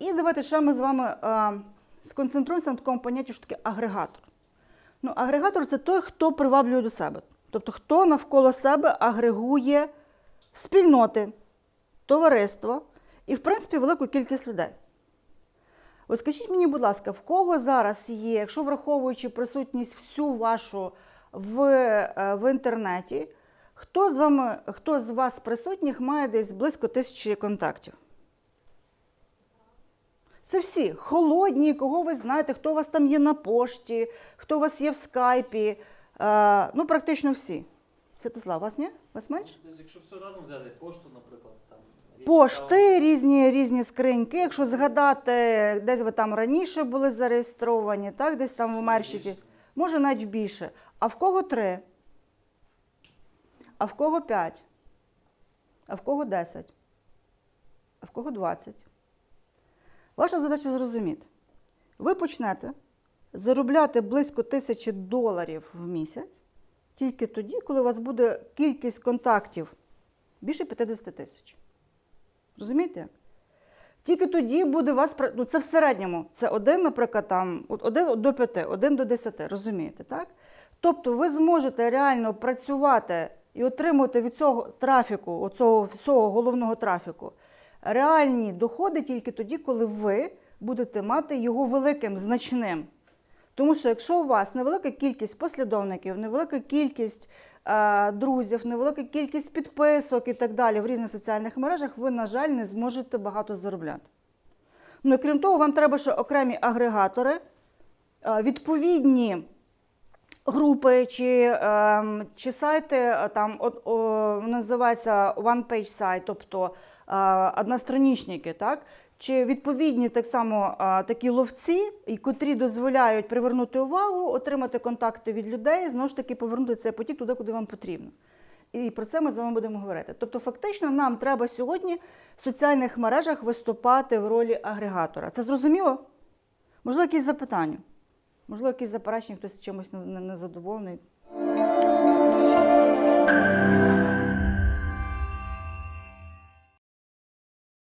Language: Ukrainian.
давайте ще ми з вами е, сконцентруємося на такому понятті, що таке агрегатор. Ну, агрегатор це той, хто приваблює до себе. Тобто, хто навколо себе агрегує спільноти, товариство і, в принципі, велику кількість людей. Ось скажіть мені, будь ласка, в кого зараз є, якщо враховуючи присутність всю вашу в, е, в інтернеті, хто з вами, хто з вас присутніх має десь близько тисячі контактів? Це всі холодні, кого ви знаєте, хто у вас там є на пошті, хто у вас є в скайпі. Е, ну, практично всі. Святослав, вас ні? Вас менше? Десь, якщо все разом взяти, пошту, наприклад, там. різні Пошти, різні, різні скриньки. Якщо згадати, десь ви там раніше були зареєстровані, так, десь там в Мерщиті, може навіть більше. А в кого три? А в кого п'ять? А в кого десять? А в кого двадцять? Ваша задача зрозуміти. Ви почнете заробляти близько тисячі доларів в місяць тільки тоді, коли у вас буде кількість контактів більше 50 тисяч. Розумієте? Тільки тоді буде у вас, ну це в середньому, це один, наприклад, там, один до п'яти, один до десяти, розумієте, так? Тобто ви зможете реально працювати і отримувати від цього трафіку, оцього всього головного трафіку, реальні доходи тільки тоді, коли ви будете мати його великим, значним. Тому що якщо у вас невелика кількість послідовників, невелика кількість е, друзів, невелика кількість підписок і так далі в різних соціальних мережах, ви, на жаль, не зможете багато заробляти. Ну і крім того, вам треба ще окремі агрегатори, е, відповідні групи чи, ем, чи сайти, е, там от, о, називається one-page сайт, тобто е, одностранічники, так? Чи відповідні так само е, такі ловці, і котрі дозволяють привернути увагу, отримати контакти від людей, знову ж таки повернути цей потік туди, куди вам потрібно. І про це ми з вами будемо говорити. Тобто, фактично, нам треба сьогодні в соціальних мережах виступати в ролі агрегатора. Це зрозуміло? Можливо, якісь запитання? Можливо, якісь заперечення, хтось чимось не- задоволений.